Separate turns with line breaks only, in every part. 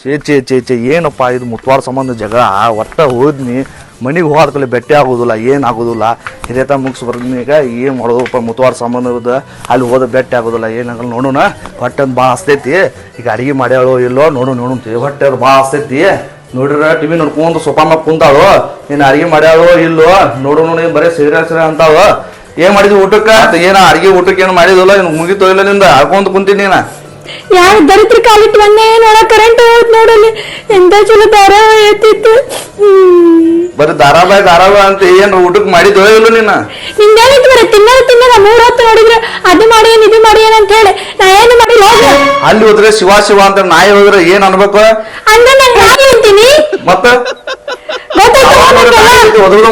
ಚೇ ಚೇ ಚೇ ಚೇ ಏನಪ್ಪ ಇದು ಮುತ್ವಾರ ಸಂಬಂಧ ಜಗಳ? ಒಟ್ಟ ಹೋದ್ನಿ, ಮನೆಗೆ ಹೋದ್ಕಲೆ ಬೆಟ್ಟೆ ಆಗೋದಿಲ್ಲ, ಏನು ಆಗೋದಿಲ್ಲ. ಹಿರಿಯತ ಮುಗಿಸ್ ಈಗ ಏನು ಮಾಡೋದಪ್ಪ ಮುತ್ವಾರ ಸಂಬಂಧದ ಅಲ್ಲಿ ಹೋದ ಬೆಟ್ಟೆ ಆಗೋದಿಲ್ಲ ಏನಾಗಲ್ಲ ನೋಡೋಣ. ಹೊಟ್ಟೆ ಭಾಳ ಹಸ್ತೈತಿ ಈಗ ಅಡಿಗೆ ಮಾಡ್ಯಾಳೋ ಇಲ್ಲೋ, ನೋಡು ನೋಡು ಹೊಟ್ಟೆ ಭಾಳ ಹಸ್ತೈತಿ ನೋಡಿರ, ಟಿವಿ ನೋಡ್ಕೊಂಡು ಸೋಫಾ ಮ್ಯಾಗ ಕುಂತಾಳು? ನೀನು ಅಡಿಗೆ ಮಾಡ್ಯಾಳೋ ಇಲ್ಲೋ? ನೋಡು, ನೋಡಿ ಬರೀ ಸೀರೆ ಸೀರೆ ಅಂತಾವ ಏನ್ ಮಾಡಿದ್ವಿ ಊಟಕ್ಕೆ? ಏನ ಅಡಿಗೆ ಊಟಕ್ಕೆ ಏನು ಮಾಡಿದಿಲ್ಲ? ಏನು ಮುಗಿತೋ ಇಲ್ಲ ನಿಂದ? ಹಾಕೊಂಡು ಕುಂತೀನಿ ನೀನ.
ಯಾವ ದರಿದ್ರ ಕಾಲಿಟ್ಟು ಬಂದೆ? ನೋಡ ಕರೆಂಟ್ ನೋಡಿ ನೋಡಲ್ಲಿ. ಎಂತ ಚಲೋ ಧಾರಾವಾಹಿ ಎತ್ತಿತ್ತು
ಬರೀ ಧಾರಾವಾಹಿ ಧಾರಾವಾಹಿ ಅಂತ ಏನು ಊಟಕ್ಕೆ ಮಾಡಿದ್ಯೋ ಇಲ್ಲ ನೀನು
ಹಿಂದೇನಿತ್ತು ಬರೀ ತಿನ್ನೋದು ತಿನ್ನೋದ ಮೂರ್ ಹೊತ್ತು ನೋಡಿದ್ರೆ ಅದು ಮಾಡಿ ಏನ್ ಇದು ಮಾಡಿ ಏನ್ ಅಂತ ಹೇಳಿ. ನಾ ಏನು ಮಾಡಿ.
ಅಲ್ಲಿ ಹೋದ್ರೆ ಶಿವ ಶಿವ ಅಂತ ನಾಯಿ ಹೋದ್ರೆ ಏನ್ ಅನ್ಬೇಕು?
ಅಂದ್ರೆ ನಾನು ನಾಯಿ ಅಂತೀನಿ?
ಮತ್ತ?
ಗೊತ್ತಾಯ್ತು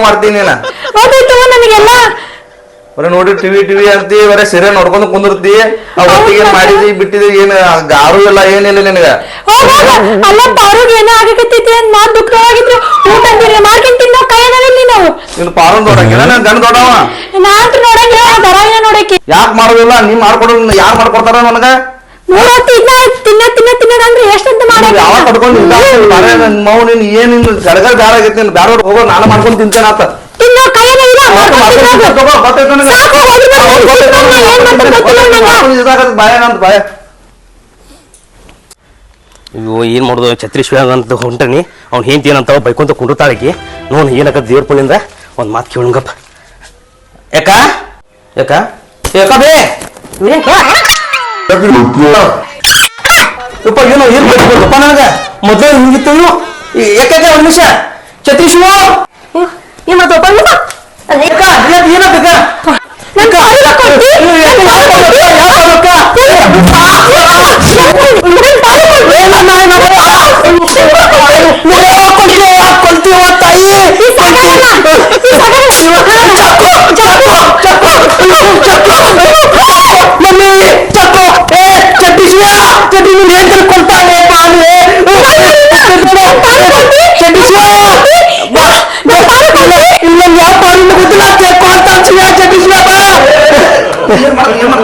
ಮಾಡ್ತೀನಿ ನೀನ.
ಗೊತ್ತಾಯ್ತು ನನಗೆಲ್ಲ
ಬರೀ ನೋಡಿ ಟಿವಿ ಟಿವಿ ಅಂತಿ ಬರೀ ಸೀರೆ ನೋಡ್ಕೊಂಡು ಕುಂದಿರ್ತಿ ಆ ಏನ್ ಮಾಡಿದಿ ಬಿಟ್ಟಿದಿ ಏನ್ ಗಾರು ಇಲ್ಲ ಏನಿಲ್ಲ ನಿನಗ?
ಅಲ್ಲ ಪಾರುಗ್ ಏನೋ ಆಗಕತ್ತೈತಿ ಅಂತ ನಾ ದುಃಖವಾಗಿದ್ರು. ಊಟ ಅಂತೀರಿ ಮಾಡ್ಕೊಂಡ್ ತಿನ್ನೋ ಕೈಯಲ್ಲಿ ನಾವು.
ನೀನು ಪಾರನ್ ದೊಡ್ಡಂಗಿಲ್ಲ ನನ್ ಗಂಡ ದೊಡ್ಡವ?
ನಾ ಅಂತ ನೋಡಂಗಿಲ್ಲ ಧಾರಾವಾಹಿನ ನೋಡಕ್ಕೆ.
ಯಾಕೆ ಮಾಡೋದಿಲ್ಲ? ನೀ ಮಾಡ್ಕೊಡೋದು ಯಾರು ಮಾಡ್ಕೊಡ್ತಾರ ನನಗ?
ಹೊತ್ತು ಇದ್ನ ತಿನ್ನ ತಿನ್ನ ತಿನ್ನದಂದ್ರೆ ಎಷ್ಟಂತ
ಯಾವಾಗ
ಮಾಡಿ
ಕಟ್ಕೊಂಡು ಬರೇ ನನ್ ಮೌ ನೀನ್ ಏನ್ ನಿನ್ ಸಡಗರ್ ಬ್ಯಾರ ಆಗೈತಿ ನೀನ್ ಬ್ಯಾರ ಹೋಗೋ ನಾನು ಮಾಡ್ಕೊಂಡು ತಿಂತೇನೆ ಆತ.
ಅಯ್ಯೋ ಏನ್ ಮಾಡುದು? ಛತ್ರಿ ಅಂತ ಹೊಂಟನಿ. ಅವ್ನು ಹೆಂಡ್ತಿ ಏನಂತಾವ ಬೈಕೊಂತ ಕುಂಡ್ತಾಳಕಿ ನೋಡ್ ಏನಕ್ಕ ದೇವ್ರ ಒಂದ್ ಒಂದು ಮಾತು ಕೇಳಂಗಪ್ಪ ಯಾಕ? ಯಾಕ? ಯಾಕ ಬೇ? ಯಪ್ಪ ಏನೋ ಏನು ಬೇಕಪ್ಪ ನನಗ? ಮೊದಲೇ ಹಿಂಗಿತ್ತು ಯಾಕೆ ಒಂದು ನಿಮಿಷ? ಛತ್ರಿ ಶಿವ
ಏನಾಯ್ತಪ್ಪ ಇವ? ಅದೇ
ಯಾಕ ಏನಾಗಕ್ಕ
ನನ್ ಪಾರು ಕೊಡ್ತಿ? ನನ್ ಪಾರು ಕೊಡ್ತಿ? ನನ್ ಪಾರು ಕೊಡ್ತಿ? ಈ ಸಗಣನ, ಈ ಸಗಣ.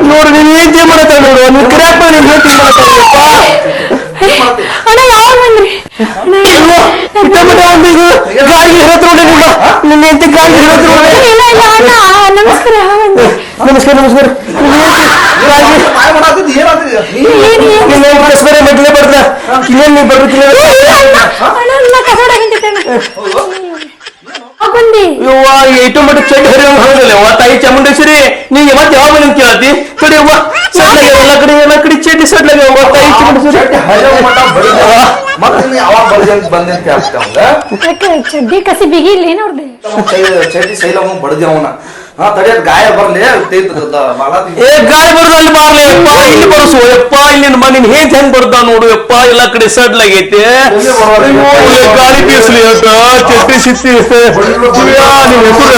ನೋಡು ನೀನು ಏನ್ ನೀನು ಕರೆಕ್ಟ್ ನೀನು ಹೇಳ್ತಿ
ಅಣ್ಣ ಯಾವಾಗ ಬಂದ್ರಿ?
ಗಾಡಿ ನಿಮ್ಮ ನಿನ್ನ ಹೆಂಡತಿ ಗಾಡಿ
ಇಲ್ಲ ಇಲ್ಲ ಅಣ್ಣ ನಮಸ್ಕಾರ?
ನಮಸ್ಕಾರ ನಮಸ್ಕಾರ. ಬರ್ಬೇಕಿಲ್ಲ
ಕಸಡ ಹಿಂದಿಟ್ಟಣ್ಣ ಯಾವಾಗ ಬಂದಿ
ಏಟು ಮಟ್ಟ ಚೆಡ್ ಹರಿ ಹೋಗಲ್ಲ ಅವ್ವ ತಾಯಿ ಚಾಮುಂಡೇಶ್ವರಿ ನೀ ಮತ್ತೆ ಯಾವ ಮನೆ ಕೇಳತಿ ಕಡೆ ಅವ್ವ ಸಡ್ಲಾಗೆ ಎಲ್ಲ ಕಡೆ ಎಲ್ಲ ಕಡೆ ಚಡ್ಡಿ ಸಡ್ಲಾಗೆ ಅವ್ವ ತಾಯಿ ಚಾಮುಂಡೇಶ್ವರಿ
ಮತ್ತೆ ಬಂದೆ ಅಂತ
ಯಾಕೆ ಚಡ್ಡಿ ಕಸಿ
ಚಡ್ಡಿ ಸೈಲ ಬಡದಿ ಅವನ. ಹಾ ಗಾಯ ಬರ್ಲಿ
ಏ ಗಾಳಿ ಬರೋದು ಅಲ್ಲಿ ಬಾರ್ಲಿ ಯಪ್ಪ ಇಲ್ಲಿ ಬರಸು ಯಪ್ಪ ಇಲ್ಲಿ ನಮ್ಮ ನಿನ್ ಹೇಂತ ಹೆಂಗ್ ಬರ್ದ ನೋಡು ಯಪ್ಪ ಎಲ್ಲ ಕಡೆ ಸಡ್ಲಾಗೈತೆ ಆಗೈತೆ. ಗಾಳಿ ಬೀಸಲಿ ಅಂತ ಚಟ್ಟಿ ಸಿತ್ತಿ. ನಿನ್ ಹೆಸರು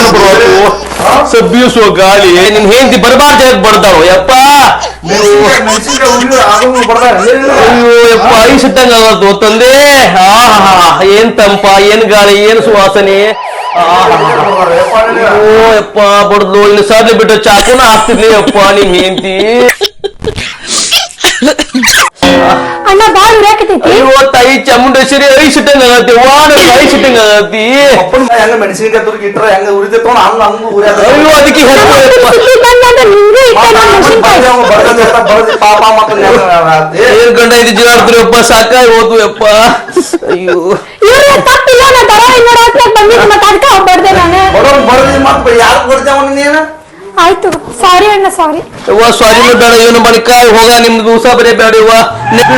ಸ ಬೀಸುವ ಗಾಳಿ ನಿನ್ ಹೆಂಡತಿ ಬರಬಾರ್ದು ಯಾಕೆ ಬರ್ದಾಳು ಯಪ್ಪ. ಅಯ್ಯೋ ಯಪ್ಪ ಐ ಆಗತ್ತು ತಂದೆ. ಹಾ ಏನ್ ತಂಪ ಏನ್ ಗಾಳಿ ಏನ್ ಸುವಾಸನೆ. ಓ ಯಪ್ಪ ಬಡ್ದು ಇಲ್ಲಿ ಸಡ್ಲಿ ಬಿಟ್ಟು ಚಾಕುನ ಹಾಕ್ತಿದ್ಲಿ ಯಪ್ಪ ನಿನ್ ಹೆಂಡತಿ
ಅಣ್ಣ ಬಾಳ್ ಉರಾಕತೈತಿ
ಅಯ್ಯೋ ತಾಯಿ ಚಾಮುಂಡೇಶ್ವರಿ ಐಸ್ ಇಟ್ಟಂಗ ಆಗತ್ತಿ ವಾಡ ಐಸ್ ಇಟ್ಟಂಗ ಆಗತ್ತಿ
ಅಪ್ಪನ ಹೆಂಗ ಮೆಣಸಿನಕಾಯಿ ತುರ್ಗಿ ಇಟ್ರ ಹೆಂಗ ಉರಿತೈತೋ ಹಂಗ ಹಂಗ ಉರಿಯದ
ಅಯ್ಯೋ ಅದಕ್ಕೆ ಹೆಲ್ಪ್
ಸುದ್ದಿ ಬಂದಂದ್ರೆ ನಿಂಗೂ ಇಟ್ಟ ನಾನು ಮೆಣಸಿನ್ಕಾಯಿ
ಪಾಪ ಮತ್ತ
ಏನ್ ಗಂಡ ಇದು ಜೀವಾಡ್ತೀರಪ್ಪ ಸಾಕಾಗಿ ಹೋದ್ವು ಯಪ್ಪ ಅಯ್ಯೋ
ಇವ್ರ ತರ ಧಾರಾವಾಹಿ ನೋಡಕ್ ಬಂದಿದ್ದು ಮತ್ತೆ ಅದಕ್ಕೆ ಹೋಗ್ಬಾರ್ದೆ ನಾನು.
ಯಾರು ನೀನು?
ಆಯ್ತು ಸಾರಿ ಅಣ್ಣ ಸಾರಿ
ಯವ್ವ ಸ್ವಾಧೀನ ಬೇಡ ಏನು ಬಳಿಕ ಹೋಗ ನಿಮ್ದು ದಿವಸ ಬರೀ ಬೇಡ ಯವ್ವ.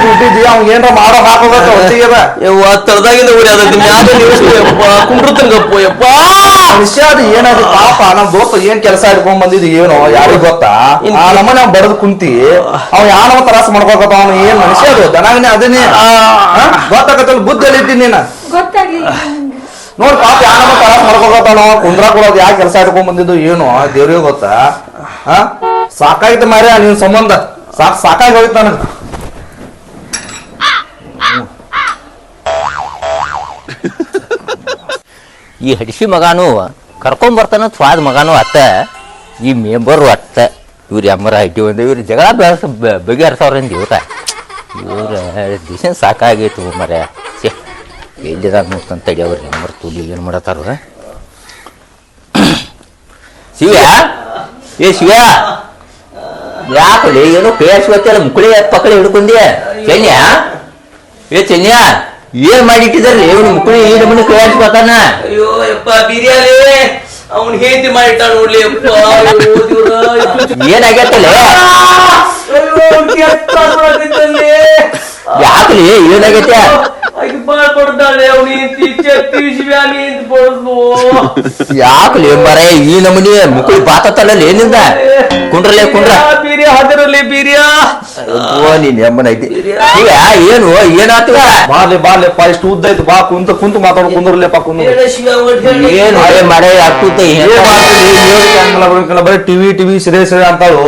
ದುಡ್ಡಿದ್ದಿ ಅವ್ನ್ ಏನ್ರ ಮಾಡೋ ಹಾಕೋಬೇಕು ಹೊತ್ತಿಗೆ
ಯವ್ವ ತಳದಾಗಿಂದ ಊರಿ ಅದ ಯಪ್ಪ
ವಿಷಯ ಅದು ಏನದು ಪಾಪ ನಮ್ ದೋಸ್ತ ಏನ್ ಕೆಲಸ ಹಿಡ್ಕೊಂಡ್ ಬಂದಿದ್ ಏನು ಯಾರಿಗ್ ಗೊತ್ತಾ? ಆ ನಮ್ಮನೆ ನಾವ್ ಬಡದ್ ಕುಂತಿ ಅವ್ ಯಾವ ತ್ರಾಸ ಮಾಡ್ಕೋಕತ್ತ ಅವ್ನು ಏನ್ ಮನುಷ್ಯ ಅದು ದನಾಗನೆ ಅದನ್ನೇ ಗೊತ್ತಾಗತ್ತಲ್ಲ ಬುದ್ಧಿ ಎಲ್ಲಿದ್ದೀನಿ ನೀನ. ನೋಡ್ ಪಾಪ ಯಾನವ ತ್ರಾಸ ಮಾಡ್ಕೋಕತ್ತಾನ ಕುಂದ್ರ ಕೊಡೋದು ಯಾಕೆ ಕೆಲಸ ಹಿಡ್ಕೊಂಡ್ ಬಂದಿದ್ದು ಏನು ದೇವ್ರಿಗೆ ಗೊತ್ತಾ? ಹ? ಸಾಕಾಯ್ತು ಮಾರ್ಯ ನಿನ್ ಸಂಬಂಧ. ಸಾಕ್ ಸಾಕಾಗಿ ಹೋಯ್ತು ನನಗೆ.
ಈ ಹಡಿಸಿ ಮಗಾನು ಕರ್ಕೊಂಬರ್ತಾನ ಸ್ವಾದ ಮಗಾನು ಅತ್ತ, ಈ ಮೆಂಬರು ಅತ್ತ. ಇವ್ರು ಎಮ್ಮರ ಐಟಿ ಒಂದು, ಇವ್ರು ಜಗಳ ಬೆಳೆಸ ಬಗೆಹರಿಸವ್ರಿಂದ ಇವ್ರ. ಇವ್ರ ದಿಶನ್ ಸಾಕಾಗೈತು ಮರ ಎಲ್ಲಿ ಎಲ್ಲಿದಾಗ ನೋಡ್ತಾನೆ ತಡಿಯವ್ರಿ ನಂಬರ್ ತುಲಿ ಏನು ಮಾಡತ್ತಾರ ಶಿವ ಏ ಶಿವ ಯಾಕಲಿ ಏನೋ ಗೊತ್ತಿಲ್ಲ ಮುಕ್ಕಳಿ ಪಕ್ಕಳಿ ಹಿಡ್ಕೊಂಡಿ ಚೆನ್ಯ? ಏ ಚೆನ್ಯ? ಏನ್ ಮಾಡಿಟ್ಟಿದಾರ್ರಿ ಇವನ್ ಮುಕ್ಕಳಿ ಈ ನಮ್ಮನೆ ಬರ್ತಾನ.
ಅಯ್ಯೋ ಯಪ್ಪ ಬಿರಿಯಾನಿ. ಅವನ್ ಹೇತಿ ಮಾಡಿಟ್ಟ ನೋಡ್ಲಿ ಯಪ್ಪ ಅಯ್ಯೋ ಏನಾಗತ್ತೆ ಯಪ್ಪ.
ಏನಾಗೈತಲ್ಲ
ಅಯ್ಯೋ ಕೆಟ್ಟ
ಏನಾಗೈತೆ?
ಆಕಿ ಬಾಳ್ ಕೊಡ್ತಾಳೆ ಅವ್ನ ಹೆಂಡ್ತಿ ಚಟ್ಟಿ ಶಿವ್ಯಾನಿ ಅಂತ ಬಡ್ದು.
ಯಾಕಲಿ ಮರ ಈ ನಮೂನಿ ಮುಕ್ಕಳಿ ಬಾತತ್ತಲ್ಲ ಏನಿಂದ? ಕುಂಡ್ರಲೇ ಕುಂಡ್ರ.
ಆ ಬೀರ್ಯ ಹದರಲ್ಲಿ ಬೀರ್ಯ.
ಓ ನೀನ್ ಎಮ್ಮನ ಐತಿ. ಈಗ ಏನು ಏನಾಗ್ತದ?
ಬಾರ್ಲಿ ಬಾಲೆ ಇಷ್ಟು ಉದ್ದ ಐತಿ ಬಾ ಕುಂತ ಕುಂತ ಮಾತಾಡ್ ಕುಂದ್ರಲಿಪ್ಪ ಕುಂದ್ರ
ಏನ್ ಹಳೆ ಮಳೆ ಆಗ್ತೈತೆ
ಬರೀ ಟಿವಿ ಟಿವಿ ಸಿರೆ ಸಿರೆ ಅಂತಾಳು.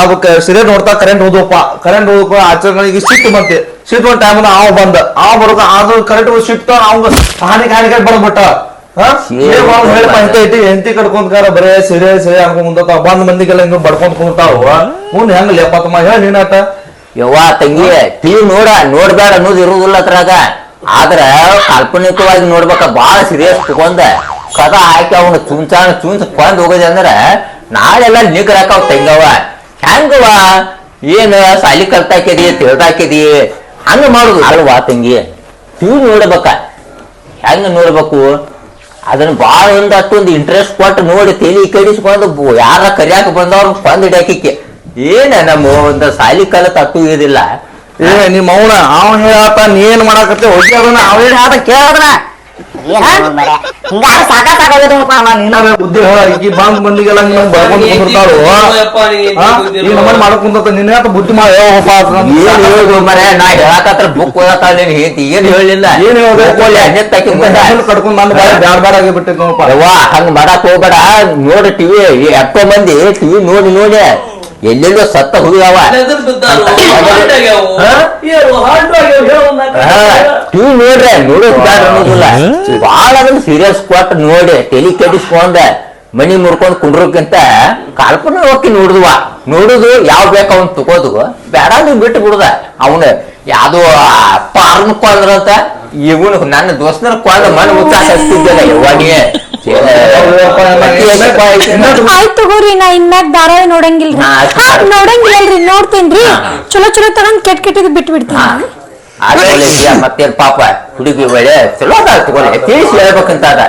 ಅದಕ್ಕೆ ಸಿರೆ ನೋಡ್ತಾ ಕರೆಂಟ್ ಹೋದಪ್ಪ ಕರೆಂಟ್ ಹೋದಪ್ಪ ಆಚರಣೆಗೆ ಸಿಟ್ಟು ಮತ್ತೆ. ಸಿಟ್ಟು ಒಂದ್ ಟೈಮ್ ಅವ ಬಂದ. ಅವ ಬರೋಕ ಅದು ಕರೆಂಟ್ ಸಿಟ್ಟು ಅವಂಗ ಹಾನಿ ಇಂತ ಐತಿ ಹೆಂಡತಿ ಕಟ್ಕೊಂತಾರ ಬರೇ ಸಿರೆ ಸಿರೆ ಅನ್ಕೊಂಡ್ ಮುಂದತ್ತಾವ ಬಂದ್ ಮಂದಿಗೆಲ್ಲ ಹಿಂಗ ಬಡ್ಕೊಂಡ್ ಕುಂತಾವ. ಮುಂದ್ ಹೆಂಗ್ ಲೇಪಾತಮ್ಮ ಹೇಳ ನೀನಾಟ
ಯವ್ವ ತಂಗಿ ಟಿವಿ ನೋಡ ನೋಡ್ಬೇಡ ಅನ್ನೋದು ಇರುವುದಿಲ್ಲ ಅದ್ರಾಗ. ಆದ್ರ ಕಾಲ್ಪನಿಕವಾಗಿ ನೋಡ್ಬೇಕ ಬಾಳ ಸೀರಿಯಸ್ ತಗೊಂಡ ಕದ ಹಾಕಿ ಅವನ ಚುಂಚಾಣ ಚುಂಚ್ ಕೊಂದ್ ಹೋಗೋದೆ ಅಂದ್ರ ನಾಳೆಲ್ಲ ನಿಗ್ರಾಕ ಹಾಕಾವ ತಂಗವ ಹೆಂಗವ ಏನ್ ಸಾಲಿ ಕಲ್ತಾಕಿದಿ ತಿಳ್ದಾಕಿದಿ? ಹಂಗ ಮಾಡುದು ಅಲ್ವಾ ತಂಗಿ? ಟಿವಿ ನೋಡ್ಬೇಕ. ಹೆಂಗ ನೋಡ್ಬೇಕು? ಅದನ್ನ ಬಾಳ ಒಂದು ಅಷ್ಟೊಂದು ಇಂಟ್ರೆಸ್ಟ್ ಕೊಟ್ಟು ನೋಡಿ ತಲಿ ಕಡಿಸ್ಕೊಂಡು ಯಾರ ಕರಿಯಾಕ ಬಂದವ್ರು ಕೊಂದ್ ಹಿಡಿಯಾಕಿಕ್ಕೆ. ಏನ ನಮ್ಮ ಒಂದು ಸಾಲಿ ಕಾಲ ತಟ್ಟು ಇದಿಲ್ಲ.
ಏ, ನಿಮ್ಮ ಅವನ ಅವ ಹೇಳತ್ತ ನೀ ಏನ್ ಮಾಡಾಕತ್ತೆ? ಹೋಗಿ ಅದನ್ನ ಅವ ಹೇಳಿ ಹೇಳತ್ತ ಕೇಳದ್ರ ಬುದ್ಧಿ ಈಗ ಬಂದ್ ಮಂದಿಗೆಲ್ಲ ಹಿಂಗ್ ಬಡ್ಕೊಂಡ್ ಕುಂದಿರ್ತಾಳು. ಈಗ ನಮ್ಮನ್ನ ಮಾಡಕ್ ಕುಂದತ್ತ ನಿನ್ನ ಬುದ್ಧಿ ಮಾಡಿ.
ಏನ್ ಮರ ನಾ ಹೇಳಕತ್ರ ಬುಕ್ ಓದತ್ತ ನೀನ್ ಹೇಳ್ತಿ ಏನ್ ಹೇಳಿಲ್ಲ
ಏನ್
ಬಂದ.
ಕಡ್ಕೊಂಡ್ ನನ್ನ ಬಾಯಿ ಬ್ಯಾಡ ಬ್ಯಾಡ ನೋಡಪ್ಪ.
ಯವ್ವ ಹಂಗ ಮಾಡಕ್ ಹೋಗ್ಬೇಡ. ನೋಡಿ ಟಿವಿ ಎಷ್ಟೋ ಮಂದಿ ಟಿವಿ ನೋಡಿ ನೋಡಿ ಎಲ್ಲೆಲ್ಲೋ ಸತ್ತ ಹೋಗ್ಯಾವ
ಹಾರ್ಟ್
ಟಿವಿ ನೋಡ್ರೆ ನೋಡೋದ್ ಬ್ಯಾಡ ಅನ್ನೋದಿಲ್ಲ. ಬಾಳ ಅದನ್ನ ಸೀರಿಯಸ್ ಕೊಟ್ಟು ನೋಡಿ ತಲಿ ಕೆಡಿಸ್ಕೊಂಡ ಮನಿ ಮುರ್ಕೊಂಡ್ ಕುಂಡ್ರಕ್ಕಿಂತ ಕಾಲ್ಪನ ಹೋಗಿ ನೋಡಿದ್ವ. ನೋಡುದು ಯಾವ ಬೇಕ ಅವ್ನ್ ತಗೋದು. ಬೇಡ ನೀವು ಬಿಟ್ಟು ಬಿಡುದ. ಅವನು ಯಾವ್ದೋ ಪಾರ್ನ್ ಕೊಂದ್ರಂತ ಇವನು ನನ್ನ ದೋಸ್ತನ ಕೊಂದ ಮನ ಮುಚ್ಚಿದ್ದಲ್ಲ ಹಚ್ತಿದ್ದಲ್ಲ ಯವ್ವಾನಿ
ಆಯ್ತ್ ತಗೋರಿ ನಾ ಇನ್ಮ್ಯಾಗ ಧಾರಾವಾಹಿ ನೋಡಂಗಿಲ್ರಿ. ನೋಡಂಗಿಲ್ಲಲ್ರಿ ನೋಡ್ತೇನ್ರಿ. ಚಲೋ ಚಲೋ ತಗೊಂಡ್ ಕೆಟ್ಟ ಕೆಟ್ಟದ್ ಬಿಟ್ಟು ಬಿಡ್ತೀನಿ
ಮತ್ತೇನ್ ಪಾಪ ಹುಡುಗಿ ಒಳ್ಳೆ ಚಲೋ ಅದ ತಗೊಳ್ಳಿ ತಿಳಿಸಿ ಹೇಳ್ಬೇಕಂತ ಅದ.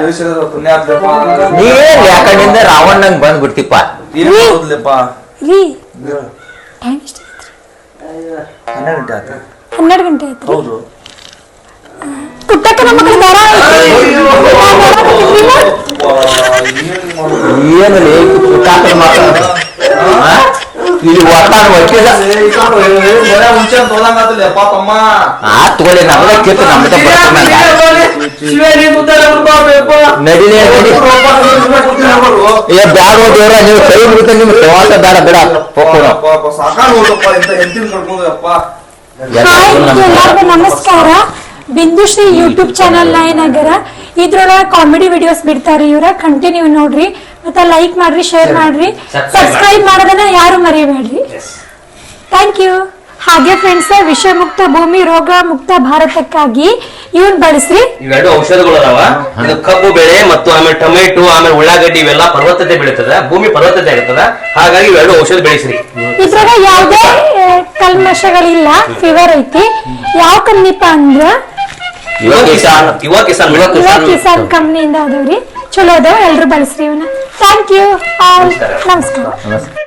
ನೀನ್ ಯಾಕಂಡಿಂದ ರಾವಣಂಗ್ ಬಂದ್ ಬಿಡ್ತಿಪ್ಪ
ರೀ. ಟೈಮ್ ಎಷ್ಟು ಹನ್ನೆರಡು ಗಂಟೆ ಆಯ್ತು
ಹೌದು.
ಪುಟ್ಟಕ್ಕ ನಮ್ಮ ಮಕ್ಕಳು ಧಾರಾವಾಹಿ
ಏನು ಪುಟ್ಟಾಕನ ಮಕ್ಕಳು ಇಲ್ಲಿ ಒಟ್ಟಾನ ಅಮ್ಮ ಆ ತಗೊಳ್ಳಿ ನಮ್ದ ಕಿತ್ತು
ಬರ್ಬೇಕು.
ನಡಿಲೇ ನಡಿ ಏ ಬ್ಯಾಡ ದೇವ್ರ ನೀವು ಕೈ ಮುಗಿತ ನಿಮ್ ಪ್ರವಾಸ ಬೇಡ ಬೇಡ ಹೋಗೋಣ
ಹಾಯ್ ಎಲ್ಲರಿಗೂ ನಮಸ್ಕಾರ ಬಿಂದುಶ್ರೀ ಯೂಟ್ಯೂಬ್ ಚಾನಲ್ ನಾಯನಗರ ಇದ್ರೊಳಗ ಕಾಮಿಡಿ ವಿಡಿಯೋಸ್ ಬಿಡ್ತಾರೆ ಇವ್ರ ಕಂಟಿನ್ಯೂ ನೋಡ್ರಿ ಮತ್ತೆ ಲೈಕ್ ಮಾಡ್ರಿ ಶೇರ್ ಮಾಡ್ರಿ. ಸಬ್ಸ್ಕ್ರೈಬ್ ಮಾಡೋದನ್ನ ಯಾರು ಮರಿಬೇಡ್ರಿ. ಥ್ಯಾಂಕ್ ಯು ಹಾಗೆ ಫ್ರೆಂಡ್ಸ್ ವಿಷಮುಕ್ತ ಭೂಮಿ ರೋಗ ಮುಕ್ತ ಭಾರತಕ್ಕಾಗಿ ಇವನ್ ಬಳಸ್ರಿ.
ಇವೆರಡು ಔಷಧಗಳು ಅದಾವ. ಇದು ಕಬ್ಬು ಬೆಳೆ ಮತ್ತು ಆಮೇಲೆ ಟೊಮೆಟೊ ಆಮೇಲೆ ಉಳ್ಳಾಗಡ್ಡಿ ಇವೆಲ್ಲ ಪರ್ವತತೆ ಬೆಳೀತದ. ಭೂಮಿ ಪರ್ವತತೆ ಇರ್ತದ. ಹಾಗಾಗಿ ಇವೆರಡು ಔಷಧ ಬೆಳೆಸ್ರಿ.
ಇದ್ರಾಗ ಯಾವ್ದೇ ಕಲ್ಮಶಗಳಿಲ್ಲ ಫೀವರ್ ಐತಿ. ಯಾವ ಕಮ್ಮಿಪ ಅಂದ್ರ?
ಯುವ ಕಿಸಾನ್. ಯುವ ಕಿಸಾನ್.
ಕಿಸಾನ್ ಕಂಪ್ನಿಯಿಂದ ಅದಾವ್ರಿ. ಚಲೋ ಅದಾವ ಎಲ್ರು ಬಳಸ್ರಿ ಇವನ್ನ ಥ್ಯಾಂಕ್ ಯು ಆಲ್ ನಮಸ್ಕಾರ
ನಮಸ್ಕಾರ